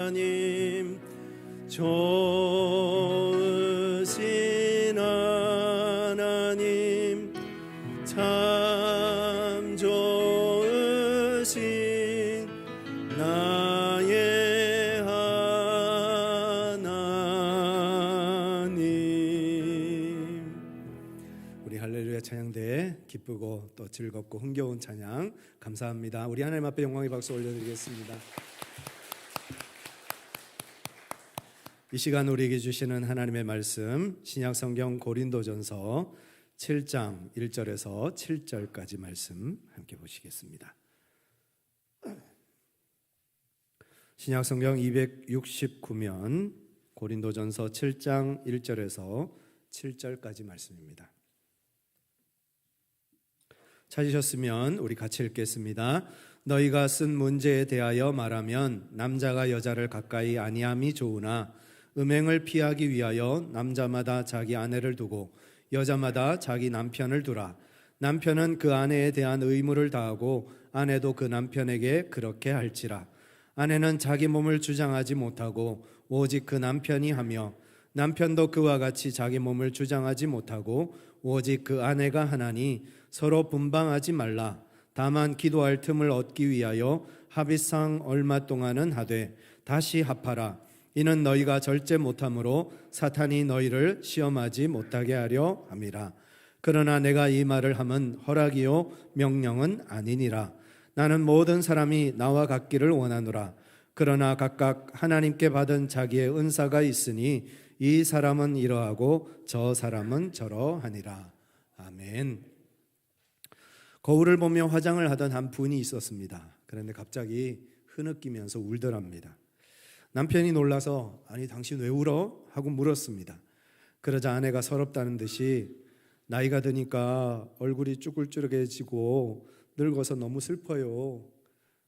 하나님 좋으신 하나님 참 좋으신 나의 하나님. 우리 할렐루야 찬양대 기쁘고 또 즐겁고 흥겨운 찬양 감사합니다. 우리 하나님 앞에 영광의 박수 올려드리겠습니다 이 시간 우리에게 주시는 하나님의 말씀 신약 성경 고린도전서 7장 1절에서 7절까지 말씀 함께 보시겠습니다. 신약 성경 269면 고린도전서 7장 1절에서 7절까지 말씀입니다. 찾으셨으면 우리 같이 읽겠습니다. 너희가 쓴 문제에 대하여 말하면 남자가 여자를 가까이 아니함이 좋으나 음행을 피하기 위하여 남자마다 자기 아내를 두고 여자마다 자기 남편을 두라. 남편은 그 아내에 대한 의무를 다하고 아내도 그 남편에게 그렇게 할지라. 아내는 자기 몸을 주장하지 못하고 오직 그 남편이 하며 남편도 그와 같이 자기 몸을 주장하지 못하고 오직 그 아내가 하나니 서로 분방하지 말라. 다만 기도할 틈을 얻기 위하여 합의상 얼마 동안은 하되 다시 합하라. 이는 너희가 절제 못함으로 사탄이 너희를 시험하지 못하게 하려 함이라. 그러나 내가 이 말을 함은 허락이요 명령은 아니니라. 나는 모든 사람이 나와 같기를 원하노라. 그러나 각각 하나님께 받은 자기의 은사가 있으니 이 사람은 이러하고 저 사람은 저러하니라. 아멘. 거울을 보며 화장을 하던 한 분이 있었습니다. 그런데 갑자기 흐느끼면서 울더랍니다. 남편이 놀라서 아니 당신 왜 울어? 하고 물었습니다. 그러자 아내가 서럽다는 듯이 나이가 드니까 얼굴이 쭈글쭈글해지고 늙어서 너무 슬퍼요.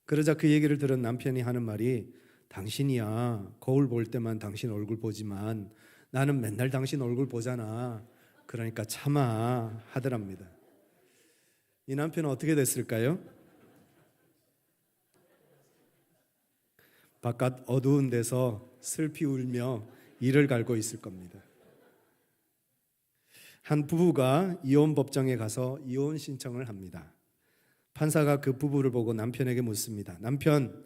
그러자 그 얘기를 들은 남편이 하는 말이 당신이야 거울 볼 때만 당신 얼굴 보지만 나는 맨날 당신 얼굴 보잖아. 그러니까 참아 하더랍니다. 이 남편은 어떻게 됐을까요? 바깥 어두운 데서 슬피 울며 이를 갈고 있을 겁니다. 한 부부가 이혼 법정에 가서 이혼 신청을 합니다. 판사가 그 부부를 보고 남편에게 묻습니다. 남편,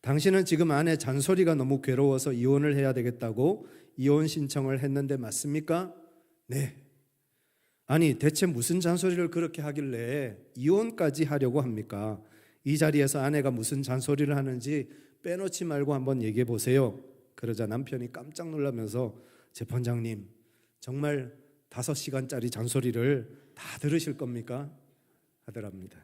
당신은 지금 아내 잔소리가 너무 괴로워서 이혼을 해야 되겠다고 이혼 신청을 했는데 맞습니까? 네. 아니, 대체 무슨 잔소리를 그렇게 하길래 이혼까지 하려고 합니까? 이 자리에서 아내가 무슨 잔소리를 하는지 빼놓지 말고 한번 얘기해 보세요. 그러자 남편이 깜짝 놀라면서 재판장님 정말 다섯 시간짜리 잔소리를 다 들으실 겁니까? 하더랍니다.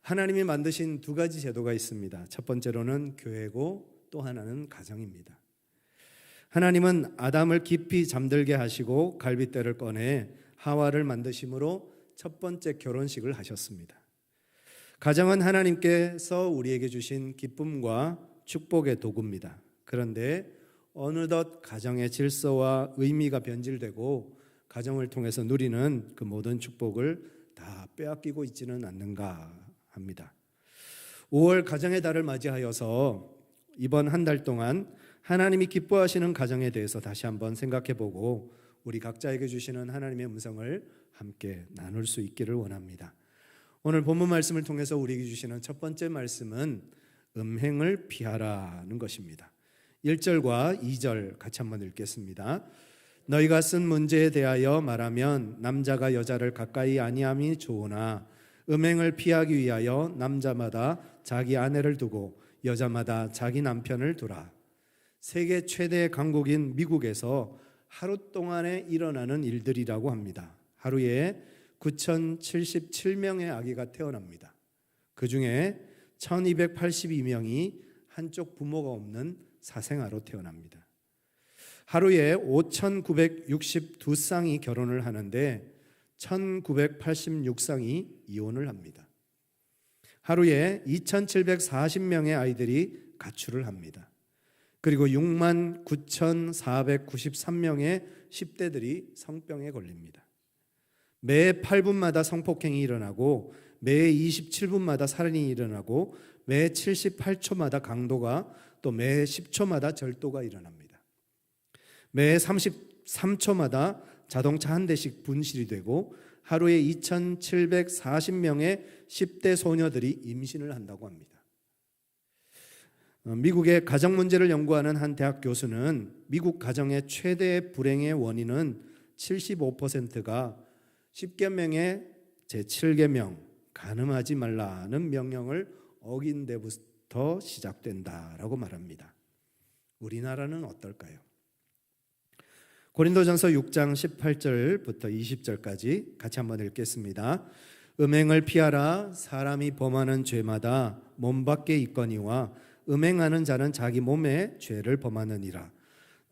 하나님이 만드신 두 가지 제도가 있습니다. 첫 번째로는 교회고 또 하나는 가정입니다. 하나님은 아담을 깊이 잠들게 하시고 갈빗대를 꺼내 하와를 만드심으로 첫 번째 결혼식을 하셨습니다. 가정은 하나님께서 우리에게 주신 기쁨과 축복의 도구입니다. 그런데 어느덧 가정의 질서와 의미가 변질되고 가정을 통해서 누리는 그 모든 축복을 다 빼앗기고 있지는 않는가 합니다. 5월 가정의 달을 맞이하여서 이번 한 달 동안 하나님이 기뻐하시는 가정에 대해서 다시 한번 생각해 보고 우리 각자에게 주시는 하나님의 음성을 함께 나눌 수 있기를 원합니다. 오늘 본문 말씀을 통해서 우리에게 주시는 첫 번째 말씀은 음행을 피하라는 것입니다. 1절과 2절 같이 한번 읽겠습니다. 너희가 쓴 문제에 대하여 말하면 남자가 여자를 가까이 아니함이 좋으나 음행을 피하기 위하여 남자마다 자기 아내를 두고 여자마다 자기 남편을 두라. 세계 최대 강국인 미국에서 하루 동안에 일어나는 일들이라고 합니다. 하루에 9,077명의 아기가 태어납니다. 그 중에 1,282명이 한쪽 부모가 없는 사생아로 태어납니다. 하루에 5,962쌍이 결혼을 하는데 1,986쌍이 이혼을 합니다. 하루에 2,740명의 아이들이 가출을 합니다. 그리고 6만 9,493명의 10대들이 성병에 걸립니다. 매 8분마다 성폭행이 일어나고 매 27분마다 살인이 일어나고 매 78초마다 강도가 또 매 10초마다 절도가 일어납니다. 매 33초마다 자동차 한 대씩 분실이 되고 하루에 2,740명의 10대 소녀들이 임신을 한다고 합니다. 어, 미국의 가정 문제를 연구하는 한 대학 교수는 미국 가정의 최대 불행의 원인은 75%가 10계명의 제7계명 가늠하지 말라는 명령을 어긴 데부터 시작된다라고 말합니다. 우리나라는 어떨까요? 고린도전서 6장 18절부터 20절까지 같이 한번 읽겠습니다. 음행을 피하라 사람이 범하는 죄마다 몸 밖에 있거니와 음행하는 자는 자기 몸에 죄를 범하느니라.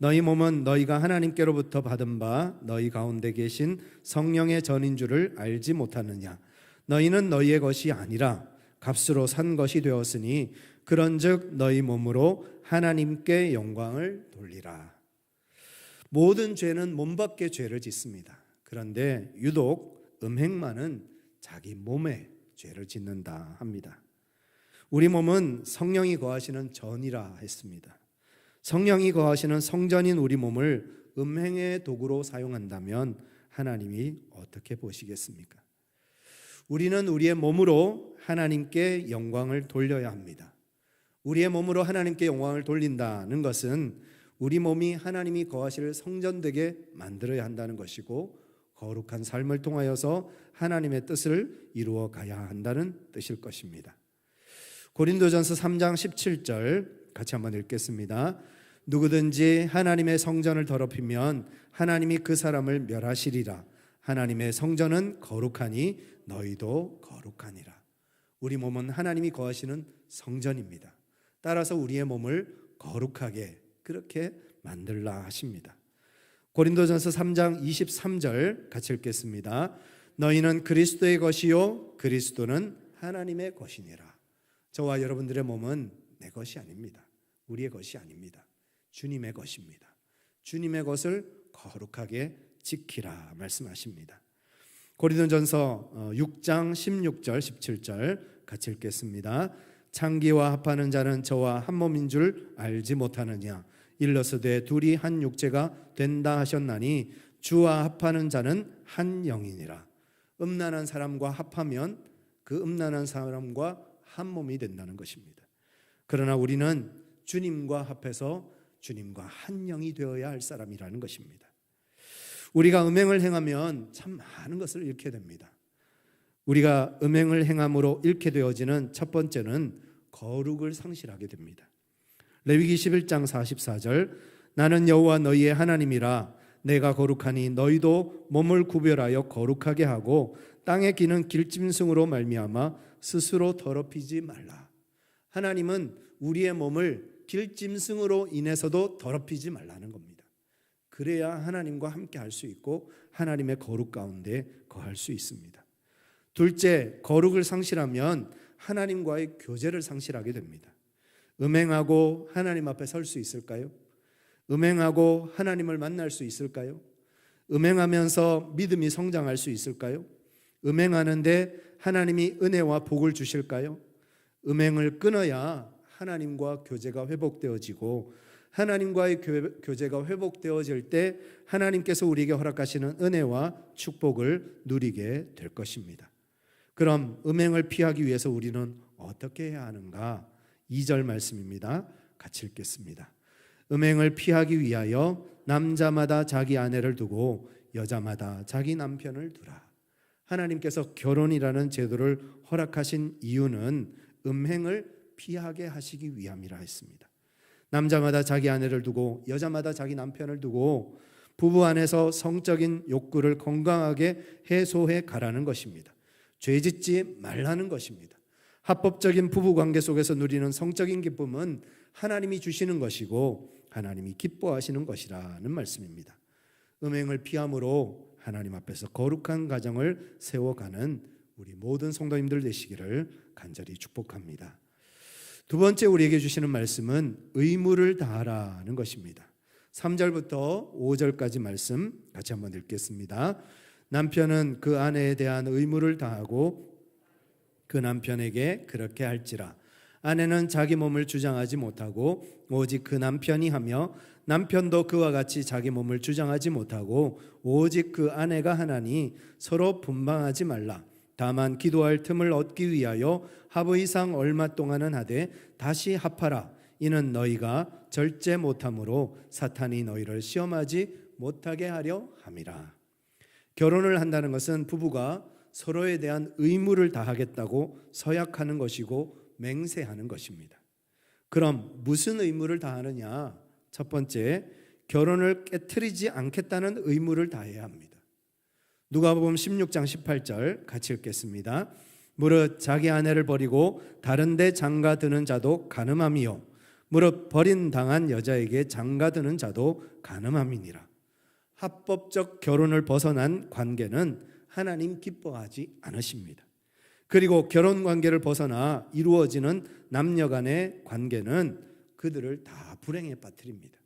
너희 몸은 너희가 하나님께로부터 받은 바 너희 가운데 계신 성령의 전인 줄을 알지 못하느냐. 너희는 너희의 것이 아니라 값으로 산 것이 되었으니 그런즉 너희 몸으로 하나님께 영광을 돌리라. 모든 죄는 몸 밖에 죄를 짓습니다. 그런데 유독 음행만은 자기 몸에 죄를 짓는다 합니다. 우리 몸은 성령이 거하시는 전이라 했습니다. 성령이 거하시는 성전인 우리 몸을 음행의 도구로 사용한다면 하나님이 어떻게 보시겠습니까? 우리는 우리의 몸으로 하나님께 영광을 돌려야 합니다. 우리의 몸으로 하나님께 영광을 돌린다는 것은 우리 몸이 하나님이 거하실 성전되게 만들어야 한다는 것이고 거룩한 삶을 통하여서 하나님의 뜻을 이루어 가야 한다는 뜻일 것입니다. 고린도전서 3장 17절 같이 한번 읽겠습니다. 누구든지 하나님의 성전을 더럽히면 하나님이 그 사람을 멸하시리라. 하나님의 성전은 거룩하니 너희도 거룩하니라. 우리 몸은 하나님이 거하시는 성전입니다. 따라서 우리의 몸을 거룩하게 그렇게 만들라 하십니다. 고린도전서 3장 23절 같이 읽겠습니다. 너희는 그리스도의 것이요 그리스도는 하나님의 것이니라. 저와 여러분들의 몸은 내 것이 아닙니다. 우리의 것이 아닙니다. 주님의 것입니다. 주님의 것을 거룩하게 지키라 말씀하십니다. 고린도전서 6장 16절 17절 같이 읽겠습니다. 창기와 합하는 자는 저와 한 몸인 줄 알지 못하느냐 일러스되 둘이 한 육체가 된다 하셨나니 주와 합하는 자는 한 영이니라 음란한 사람과 합하면 그 음란한 사람과 한 몸이 된다는 것입니다. 그러나 우리는 주님과 합해서 주님과 한 영이 되어야 할 사람이라는 것입니다. 우리가 음행을 행하면 참 많은 것을 잃게 됩니다. 우리가 음행을 행함으로 잃게 되어지는 첫 번째는 거룩을 상실하게 됩니다. 레위기 11장 44절 나는 여호와 너희의 하나님이라 내가 거룩하니 너희도 몸을 구별하여 거룩하게 하고 땅에 기는 길짐승으로 말미암아 스스로 더럽히지 말라. 하나님은 우리의 몸을 길짐승으로 인해서도 더럽히지 말라는 겁니다. 그래야 하나님과 함께 할 수 있고 하나님의 거룩 가운데 거할 수 있습니다. 둘째, 거룩을 상실하면 하나님과의 교제를 상실하게 됩니다. 음행하고 하나님 앞에 설 수 있을까요? 음행하고 하나님을 만날 수 있을까요? 음행하면서 믿음이 성장할 수 있을까요? 음행하는데 하나님이 은혜와 복을 주실까요? 음행을 끊어야 하나님과 교제가 회복되어지고 하나님과의 교제가 회복되어질 때 하나님께서 우리에게 허락하시는 은혜와 축복을 누리게 될 것입니다. 그럼 음행을 피하기 위해서 우리는 어떻게 해야 하는가? 2절 말씀입니다. 같이 읽겠습니다. 음행을 피하기 위하여 남자마다 자기 아내를 두고 여자마다 자기 남편을 두라. 하나님께서 결혼이라는 제도를 허락하신 이유는 음행을 피하게 하시기 위함이라 했습니다. 남자마다 자기 아내를 두고 여자마다 자기 남편을 두고 부부 안에서 성적인 욕구를 건강하게 해소해 가라는 것입니다. 죄 짓지 말라는 것입니다. 합법적인 부부 관계 속에서 누리는 성적인 기쁨은 하나님이 주시는 것이고 하나님이 기뻐하시는 것이라는 말씀입니다. 음행을 피함으로 하나님 앞에서 거룩한 가정을 세워가는 우리 모든 성도님들 되시기를 간절히 축복합니다. 두 번째 우리에게 주시는 말씀은 의무를 다하라는 것입니다. 3절부터 5절까지 말씀 같이 한번 읽겠습니다. 남편은 그 아내에 대한 의무를 다하고 그 남편에게 그렇게 할지라 아내는 자기 몸을 주장하지 못하고 오직 그 남편이 하며 남편도 그와 같이 자기 몸을 주장하지 못하고 오직 그 아내가 하나니 서로 분방하지 말라. 다만 기도할 틈을 얻기 위하여 하부 이상 얼마 동안은 하되 다시 합하라. 이는 너희가 절제 못함으로 사탄이 너희를 시험하지 못하게 하려 함이라. 결혼을 한다는 것은 부부가 서로에 대한 의무를 다하겠다고 서약하는 것이고 맹세하는 것입니다. 그럼 무슨 의무를 다하느냐? 첫 번째, 결혼을 깨뜨리지 않겠다는 의무를 다해야 합니다. 누가복음 16장 18절 같이 읽겠습니다. 무릇 자기 아내를 버리고 다른 데 장가 드는 자도 가늠함이요 무릇 버린 당한 여자에게 장가 드는 자도 가늠함이니라. 합법적 결혼을 벗어난 관계는 하나님 기뻐하지 않으십니다. 그리고 결혼 관계를 벗어나 이루어지는 남녀 간의 관계는 그들을 다 불행에 빠뜨립니다.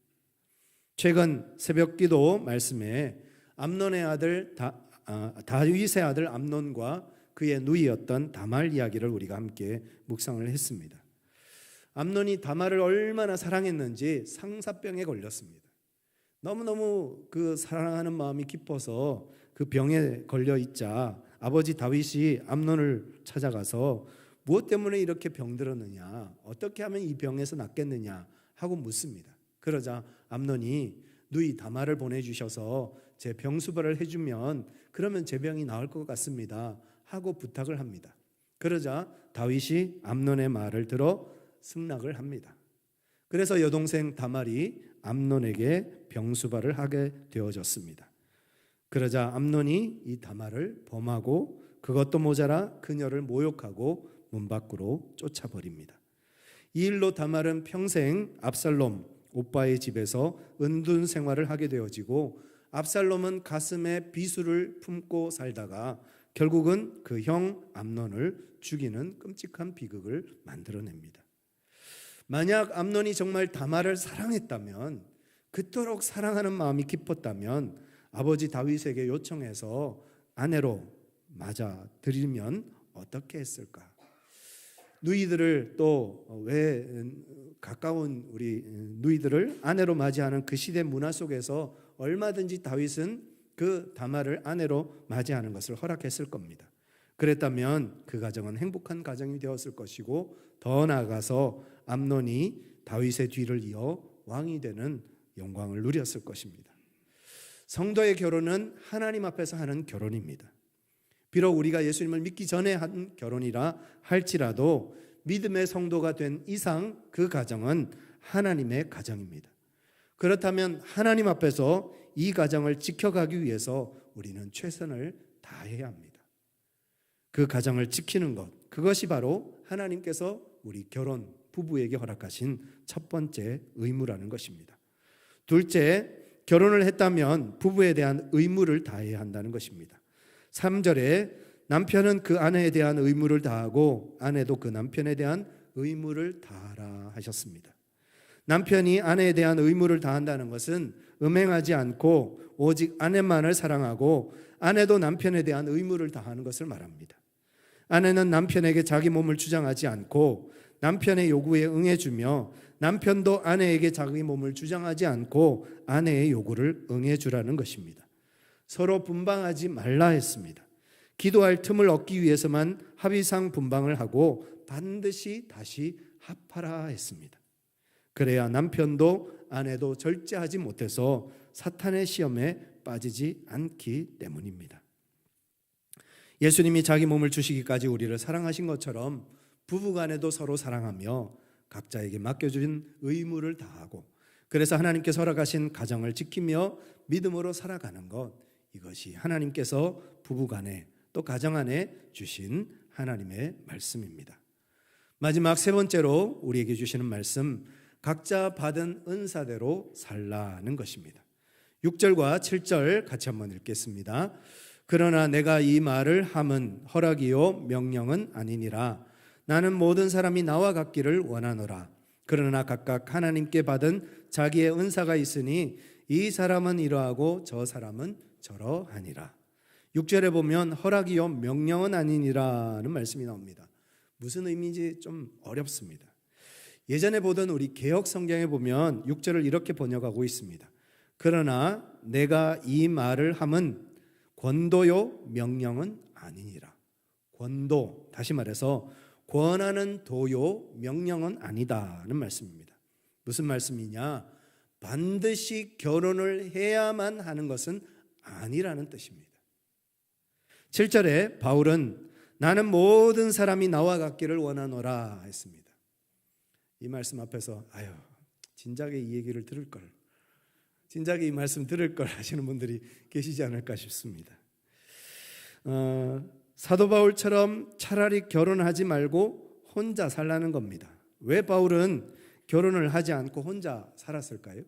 최근 새벽 기도 말씀에 암논의 아들 다, 아, 다윗의 아들 암논과 그의 누이였던 다말 이야기를 우리가 함께 묵상을 했습니다. 암논이 다말을 얼마나 사랑했는지 상사병에 걸렸습니다. 너무너무 그 사랑하는 마음이 깊어서 그 병에 걸려 있자 아버지 다윗이 암논을 찾아가서 무엇 때문에 이렇게 병들었느냐 어떻게 하면 이 병에서 낫겠느냐 하고 묻습니다. 그러자 암논이 누이 다말을 보내주셔서 제 병수발을 해주면 그러면 제 병이 나을 것 같습니다 하고 부탁을 합니다. 그러자 다윗이 암논의 말을 들어 승낙을 합니다. 그래서 여동생 다말이 암논에게 병수발을 하게 되어졌습니다. 그러자 암논이 이 다말을 범하고 그것도 모자라 그녀를 모욕하고 문 밖으로 쫓아버립니다. 이 일로 다말은 평생 압살롬 오빠의 집에서 은둔 생활을 하게 되어지고 압살롬은 가슴에 비수를 품고 살다가 결국은 그 형 암논을 죽이는 끔찍한 비극을 만들어냅니다. 만약 암논이 정말 다말을 사랑했다면 그토록 사랑하는 마음이 깊었다면 아버지 다윗에게 요청해서 아내로 맞아 드리면 어떻게 했을까? 누이들을 또 왜 가까운 우리 누이들을 아내로 맞이하는 그 시대 문화 속에서 얼마든지 다윗은 그 다말을 아내로 맞이하는 것을 허락했을 겁니다. 그랬다면 그 가정은 행복한 가정이 되었을 것이고 더 나아가서 암논이 다윗의 뒤를 이어 왕이 되는 영광을 누렸을 것입니다. 성도의 결혼은 하나님 앞에서 하는 결혼입니다. 비록 우리가 예수님을 믿기 전에 한 결혼이라 할지라도 믿음의 성도가 된 이상 그 가정은 하나님의 가정입니다. 그렇다면 하나님 앞에서 이 가정을 지켜가기 위해서 우리는 최선을 다해야 합니다. 그 가정을 지키는 것, 그것이 바로 하나님께서 우리 결혼 부부에게 허락하신 첫 번째 의무라는 것입니다. 둘째, 결혼을 했다면 부부에 대한 의무를 다해야 한다는 것입니다. 3절에 남편은 그 아내에 대한 의무를 다하고 아내도 그 남편에 대한 의무를 다하라 하셨습니다. 남편이 아내에 대한 의무를 다한다는 것은 음행하지 않고 오직 아내만을 사랑하고 아내도 남편에 대한 의무를 다하는 것을 말합니다. 아내는 남편에게 자기 몸을 주장하지 않고 남편의 요구에 응해주며 남편도 아내에게 자기 몸을 주장하지 않고 아내의 요구를 응해주라는 것입니다. 서로 분방하지 말라 했습니다. 기도할 틈을 얻기 위해서만 합의상 분방을 하고 반드시 다시 합하라 했습니다. 그래야 남편도 아내도 절제하지 못해서 사탄의 시험에 빠지지 않기 때문입니다. 예수님이 자기 몸을 주시기까지 우리를 사랑하신 것처럼 부부간에도 서로 사랑하며 각자에게 맡겨준 의무를 다하고 그래서 하나님께서 허락하신 가정을 지키며 믿음으로 살아가는 것 이것이 하나님께서 부부간에 또 가정 안에 주신 하나님의 말씀입니다. 마지막 세 번째로 우리에게 주시는 말씀 각자 받은 은사대로 살라는 것입니다. 6절과 7절 같이 한번 읽겠습니다. 그러나 내가 이 말을 함은 허락이요 명령은 아니니라 나는 모든 사람이 나와 같기를 원하노라. 그러나 각각 하나님께 받은 자기의 은사가 있으니 이 사람은 이러하고 저 사람은 저러하니라. 6절에 보면 허락이요 명령은 아니니라는 말씀이 나옵니다. 무슨 의미인지 좀 어렵습니다. 예전에 보던 우리 개혁 성경에 보면 6절을 이렇게 번역하고 있습니다. 그러나 내가 이 말을 함은 권도요 명령은 아니니라. 권도 다시 말해서 권하는 도요 명령은 아니다는 말씀입니다. 무슨 말씀이냐? 반드시 결혼을 해야만 하는 것은 아니라는 뜻입니다. 7절에 바울은 나는 모든 사람이 나와 같기를 원하노라 했습니다. 이 말씀 앞에서 아유 진작에 이 얘기를 들을 걸 진작에 이 말씀 들을 걸 하시는 분들이 계시지 않을까 싶습니다. 어, 사도 바울처럼 차라리 결혼하지 말고 혼자 살라는 겁니다. 왜 바울은 결혼을 하지 않고 혼자 살았을까요?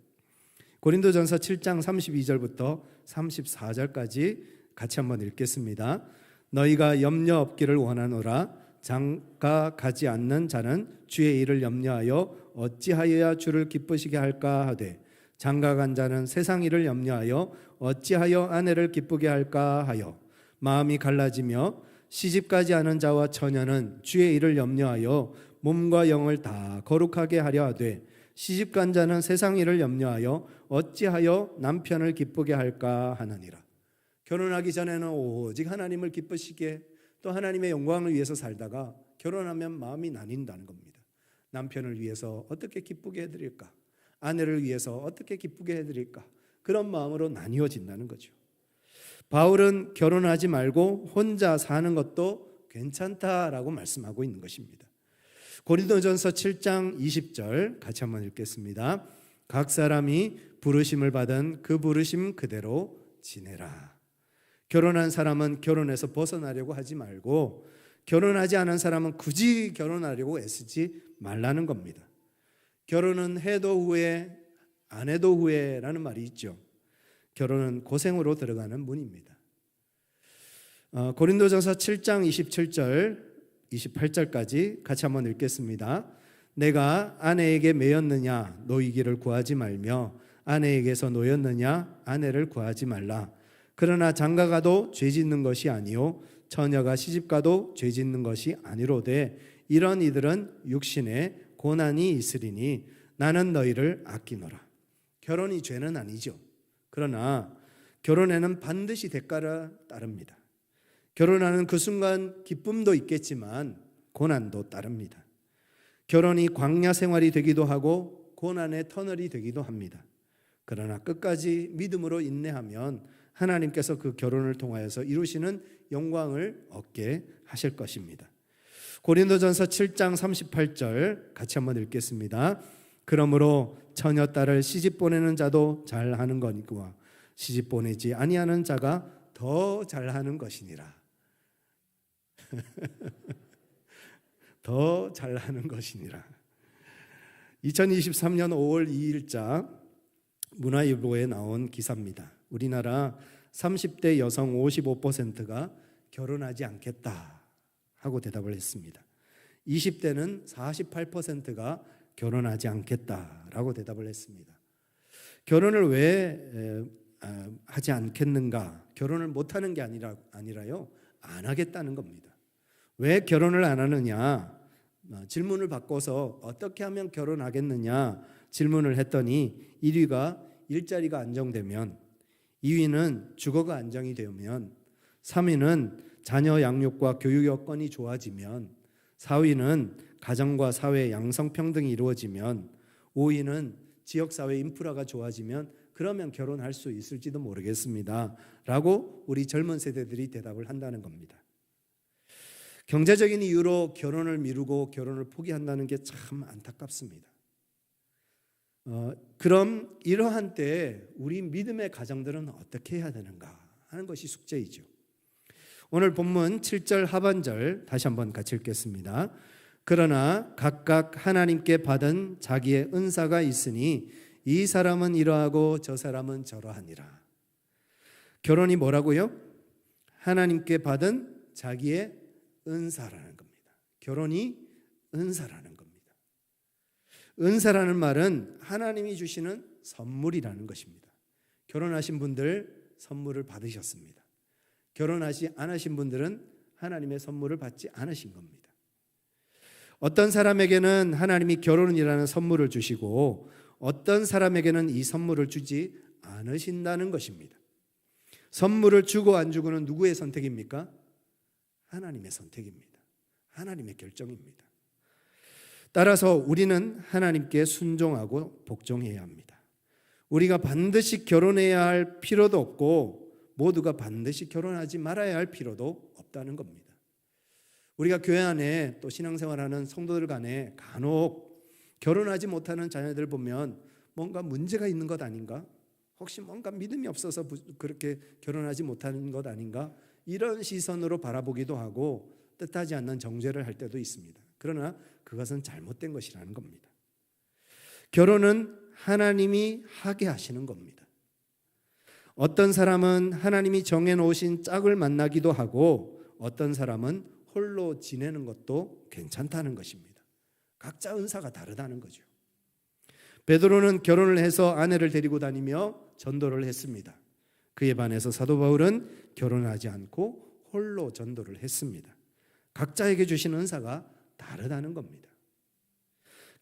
고린도전서 7장 32절부터 34절까지 같이 한번 읽겠습니다. 너희가 염려 없기를 원하노라 장가 가지 않는 자는 주의 일을 염려하여 어찌하여야 주를 기쁘시게 할까 하되 장가 간 자는 세상 일을 염려하여 어찌하여 아내를 기쁘게 할까 하여 마음이 갈라지며 시집가지 않은 자와 처녀는 주의 일을 염려하여 몸과 영을 다 거룩하게 하려 하되 시집간 자는 세상 일을 염려하여 어찌하여 남편을 기쁘게 할까 하느니라. 결혼하기 전에는 오직 하나님을 기쁘시게 또 하나님의 영광을 위해서 살다가 결혼하면 마음이 나뉜다는 겁니다. 남편을 위해서 어떻게 기쁘게 해드릴까? 아내를 위해서 어떻게 기쁘게 해드릴까? 그런 마음으로 나뉘어진다는 거죠. 바울은 결혼하지 말고 혼자 사는 것도 괜찮다라고 말씀하고 있는 것입니다. 고린도전서 7장 20절 같이 한번 읽겠습니다. 각 사람이 부르심을 받은 그 부르심 그대로 지내라. 결혼한 사람은 결혼해서 벗어나려고 하지 말고 결혼하지 않은 사람은 굳이 결혼하려고 애쓰지 말라는 겁니다. 결혼은 해도 후에 안 해도 후에라는 말이 있죠. 결혼은 고생으로 들어가는 문입니다. 어, 고린도전서 7장 27절 28절까지 같이 한번 읽겠습니다. 내가 아내에게 매였느냐 노이기를 구하지 말며 아내에게서 노였느냐 아내를 구하지 말라. 그러나 장가가도 죄 짓는 것이 아니요 처녀가 시집가도 죄 짓는 것이 아니로되 이런 이들은 육신에 고난이 있으리니 나는 너희를 아끼노라. 결혼이 죄는 아니죠. 그러나 결혼에는 반드시 대가가 따릅니다. 결혼하는 그 순간 기쁨도 있겠지만 고난도 따릅니다. 결혼이 광야 생활이 되기도 하고 고난의 터널이 되기도 합니다. 그러나 끝까지 믿음으로 인내하면 하나님께서 그 결혼을 통하여서 이루시는 영광을 얻게 하실 것입니다. 고린도전서 7장 38절 같이 한번 읽겠습니다. 그러므로 처녀 딸을 시집 보내는 자도 잘하는 거니와 시집 보내지 아니하는 자가 더 잘하는 것이니라. 더 잘하는 것이니라. 2023년 5월 2일자 문화일보에 나온 기사입니다. 우리나라 30대 여성 55%가 결혼하지 않겠다 하고 대답을 했습니다. 20대는 48%가 결혼하지 않겠다라고 대답을 했습니다. 결혼을 왜 아, 하지 않겠는가? 결혼을 못 하는 게 아니라 아니라요. 안 하겠다는 겁니다. 왜 결혼을 안 하느냐? 어, 질문을 바꿔서 어떻게 하면 결혼하겠느냐 질문을 했더니 1위가 일자리가 안정되면 2위는 주거가 안정이 되면 3위는 자녀 양육과 교육 여건이 좋아지면 4위는 가정과 사회 양성평등이 이루어지면 5위는 지역사회 인프라가 좋아지면 그러면 결혼할 수 있을지도 모르겠습니다. 라고 우리 젊은 세대들이 대답을 한다는 겁니다. 경제적인 이유로 결혼을 미루고 결혼을 포기한다는 게 참 안타깝습니다. 어, 그럼 이러한 때 우리 믿음의 가정들은 어떻게 해야 되는가 하는 것이 숙제이죠. 오늘 본문 7절 하반절 다시 한번 같이 읽겠습니다. 그러나 각각 하나님께 받은 자기의 은사가 있으니 이 사람은 이러하고 저 사람은 저러하니라. 결혼이 뭐라고요? 하나님께 받은 자기의 은사라는 겁니다. 결혼이 은사라는. 은사라는 말은 하나님이 주시는 선물이라는 것입니다. 결혼하신 분들 선물을 받으셨습니다. 결혼하지 않으신 분들은 하나님의 선물을 받지 않으신 겁니다. 어떤 사람에게는 하나님이 결혼이라는 선물을 주시고 어떤 사람에게는 이 선물을 주지 않으신다는 것입니다. 선물을 주고 안 주고는 누구의 선택입니까? 하나님의 선택입니다. 하나님의 결정입니다. 따라서 우리는 하나님께 순종하고 복종해야 합니다. 우리가 반드시 결혼해야 할 필요도 없고 모두가 반드시 결혼하지 말아야 할 필요도 없다는 겁니다. 우리가 교회 안에 또 신앙생활하는 성도들 간에 간혹 결혼하지 못하는 자녀들 보면 뭔가 문제가 있는 것 아닌가? 혹시 뭔가 믿음이 없어서 그렇게 결혼하지 못하는 것 아닌가? 이런 시선으로 바라보기도 하고 뜻하지 않는 정죄를 할 때도 있습니다. 그러나 그것은 잘못된 것이라는 겁니다. 결혼은 하나님이 하게 하시는 겁니다. 어떤 사람은 하나님이 정해 놓으신 짝을 만나기도 하고 어떤 사람은 홀로 지내는 것도 괜찮다는 것입니다. 각자 은사가 다르다는 거죠. 베드로는 결혼을 해서 아내를 데리고 다니며 전도를 했습니다. 그에 반해서 사도 바울은 결혼하지 않고 홀로 전도를 했습니다. 각자에게 주신 은사가 다르다는 겁니다.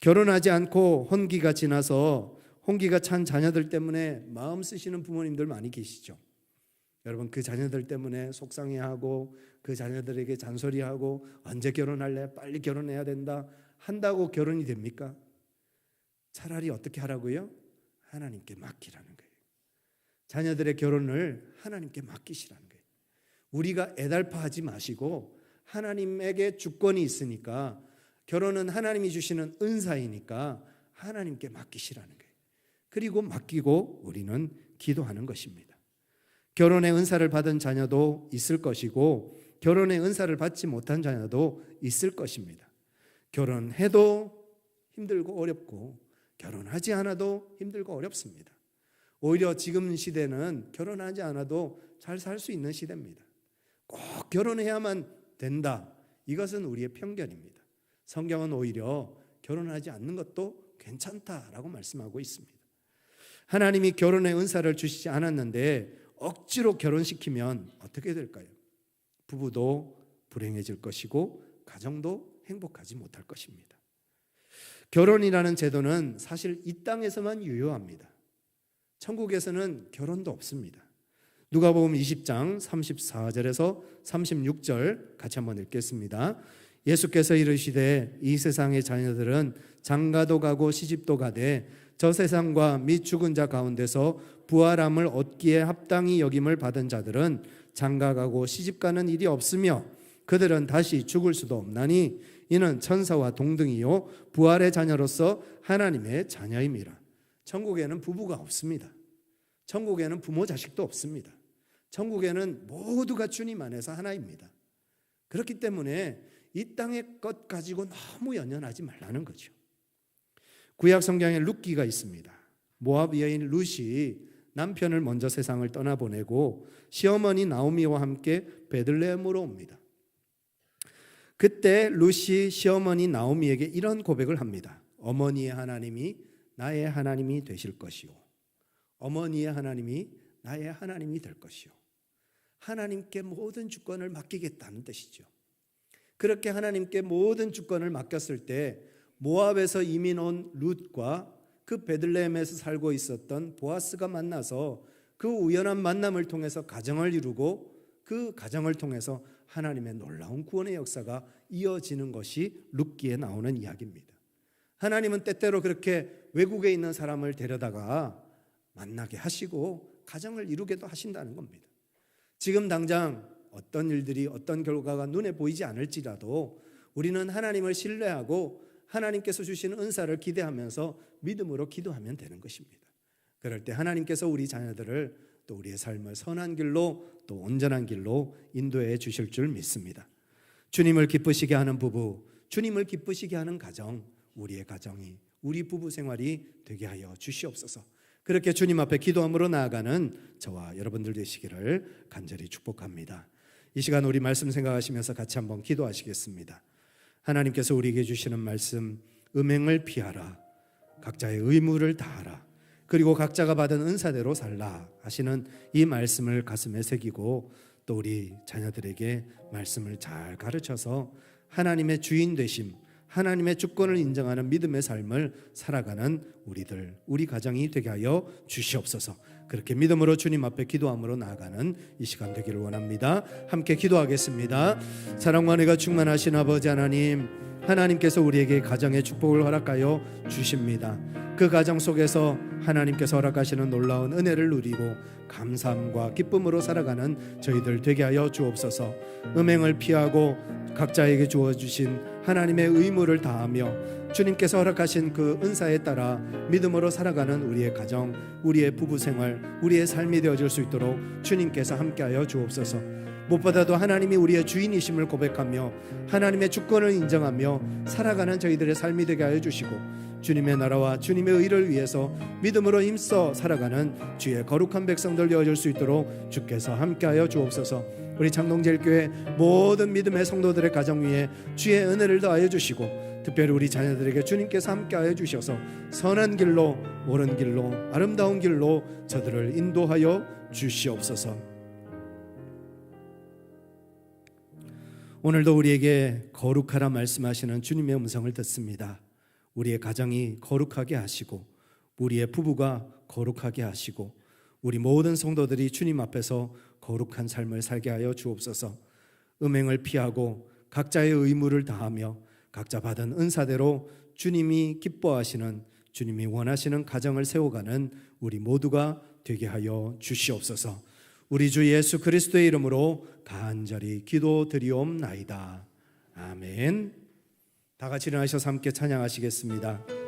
결혼하지 않고 혼기가 지나서 혼기가 찬 자녀들 때문에 마음 쓰시는 부모님들 많이 계시죠. 여러분 그 자녀들 때문에 속상해하고 그 자녀들에게 잔소리하고 언제 결혼할래? 빨리 결혼해야 된다. 한다고 결혼이 됩니까? 차라리 어떻게 하라고요? 하나님께 맡기라는 거예요. 자녀들의 결혼을 하나님께 맡기시라는 거예요. 우리가 애달파하지 마시고 하나님에게 주권이 있으니까 결혼은 하나님이 주시는 은사이니까 하나님께 맡기시라는 거예요. 그리고 맡기고 우리는 기도하는 것입니다. 결혼의 은사를 받은 자녀도 있을 것이고 결혼의 은사를 받지 못한 자녀도 있을 것입니다. 결혼해도 힘들고 어렵고 결혼하지 않아도 힘들고 어렵습니다. 오히려 지금 시대는 결혼하지 않아도 잘 살 수 있는 시대입니다. 꼭 결혼해야만 된다. 이것은 우리의 편견입니다. 성경은 오히려 결혼하지 않는 것도 괜찮다라고 말씀하고 있습니다. 하나님이 결혼의 은사를 주시지 않았는데 억지로 결혼시키면 어떻게 될까요? 부부도 불행해질 것이고 가정도 행복하지 못할 것입니다. 결혼이라는 제도는 사실 이 땅에서만 유효합니다. 천국에서는 결혼도 없습니다. 누가복음 20장 34절에서 36절 같이 한번 읽겠습니다. 예수께서 이르시되 이 세상의 자녀들은 장가도 가고 시집도 가되 저 세상과 미 죽은 자 가운데서 부활함을 얻기에 합당히 여김을 받은 자들은 장가 가고 시집 가는 일이 없으며 그들은 다시 죽을 수도 없나니 이는 천사와 동등이요 부활의 자녀로서 하나님의 자녀임이라. 천국에는 부부가 없습니다. 천국에는 부모 자식도 없습니다. 천국에는 모두가 주님 안에서 하나입니다. 그렇기 때문에 이 땅의 것 가지고 너무 연연하지 말라는 거죠. 구약 성경에 룻기가 있습니다. 모압 여인 룻이 남편을 먼저 세상을 떠나보내고 시어머니 나오미와 함께 베들레헴으로 옵니다. 그때 룻이 시어머니 나오미에게 이런 고백을 합니다. 어머니의 하나님이 나의 하나님이 되실 것이요. 어머니의 하나님이 나의 하나님이 될 것이요. 하나님께 모든 주권을 맡기겠다는 뜻이죠. 그렇게 하나님께 모든 주권을 맡겼을 때 모압에서 이민 온 룻과 그 베들레헴에서 살고 있었던 보아스가 만나서 그 우연한 만남을 통해서 가정을 이루고 그 가정을 통해서 하나님의 놀라운 구원의 역사가 이어지는 것이 룻기에 나오는 이야기입니다. 하나님은 때때로 그렇게 외국에 있는 사람을 데려다가 만나게 하시고 가정을 이루게도 하신다는 겁니다. 지금 당장 어떤 일들이 어떤 결과가 눈에 보이지 않을지라도 우리는 하나님을 신뢰하고 하나님께서 주시는 은사를 기대하면서 믿음으로 기도하면 되는 것입니다. 그럴 때 하나님께서 우리 자녀들을 또 우리의 삶을 선한 길로 또 온전한 길로 인도해 주실 줄 믿습니다. 주님을 기쁘시게 하는 부부, 주님을 기쁘시게 하는 가정, 우리의 가정이 우리 부부 생활이 되게 하여 주시옵소서. 그렇게 주님 앞에 기도함으로 나아가는 저와 여러분들 되시기를 간절히 축복합니다. 이 시간 우리 말씀 생각하시면서 같이 한번 기도하시겠습니다. 하나님께서 우리에게 주시는 말씀, 음행을 피하라. 각자의 의무를 다하라. 그리고 각자가 받은 은사대로 살라 하시는 이 말씀을 가슴에 새기고 또 우리 자녀들에게 말씀을 잘 가르쳐서 하나님의 주인 되심, 하나님의 주권을 인정하는 믿음의 삶을 살아가는 우리들, 우리 가정이 되게 하여 주시옵소서. 그렇게 믿음으로 주님 앞에 기도함으로 나아가는 이 시간 되기를 원합니다. 함께 기도하겠습니다. 사랑과 은혜가 충만하신 아버지 하나님, 하나님께서 우리에게 가정의 축복을 허락하여 주십니다. 그 가정 속에서 하나님께서 허락하시는 놀라운 은혜를 누리고 감사함과 기쁨으로 살아가는 저희들 되게 하여 주옵소서. 음행을 피하고 각자에게 주어 주신 하나님의 의무를 다하며 주님께서 허락하신 그 은사에 따라 믿음으로 살아가는 우리의 가정, 우리의 부부 생활, 우리의 삶이 되어질 수 있도록 주님께서 함께하여 주옵소서. 무엇보다도 하나님이 우리의 주인이심을 고백하며 하나님의 주권을 인정하며 살아가는 저희들의 삶이 되게 하여 주시고 주님의 나라와 주님의 의를 위해서 믿음으로 힘써 살아가는 주의 거룩한 백성들 되어질 수 있도록 주께서 함께하여 주옵소서. 우리 장동제일교회 모든 믿음의 성도들의 가정 위에 주의 은혜를 더하여 주시고 특별히 우리 자녀들에게 주님께서 함께하여 주셔서 선한 길로 옳은 길로 아름다운 길로 저들을 인도하여 주시옵소서. 오늘도 우리에게 거룩하라 말씀하시는 주님의 음성을 듣습니다. 우리의 가정이 거룩하게 하시고 우리의 부부가 거룩하게 하시고 우리 모든 성도들이 주님 앞에서 거룩한 삶을 살게 하여 주옵소서. 음행을 피하고 각자의 의무를 다하며 각자 받은 은사대로 주님이 기뻐하시는 주님이 원하시는 가정을 세워가는 우리 모두가 되게 하여 주시옵소서. 우리 주 예수 그리스도의 이름으로 간절히 기도드리옵나이다. 아멘. 다 같이 일어나셔서 함께 찬양하시겠습니다.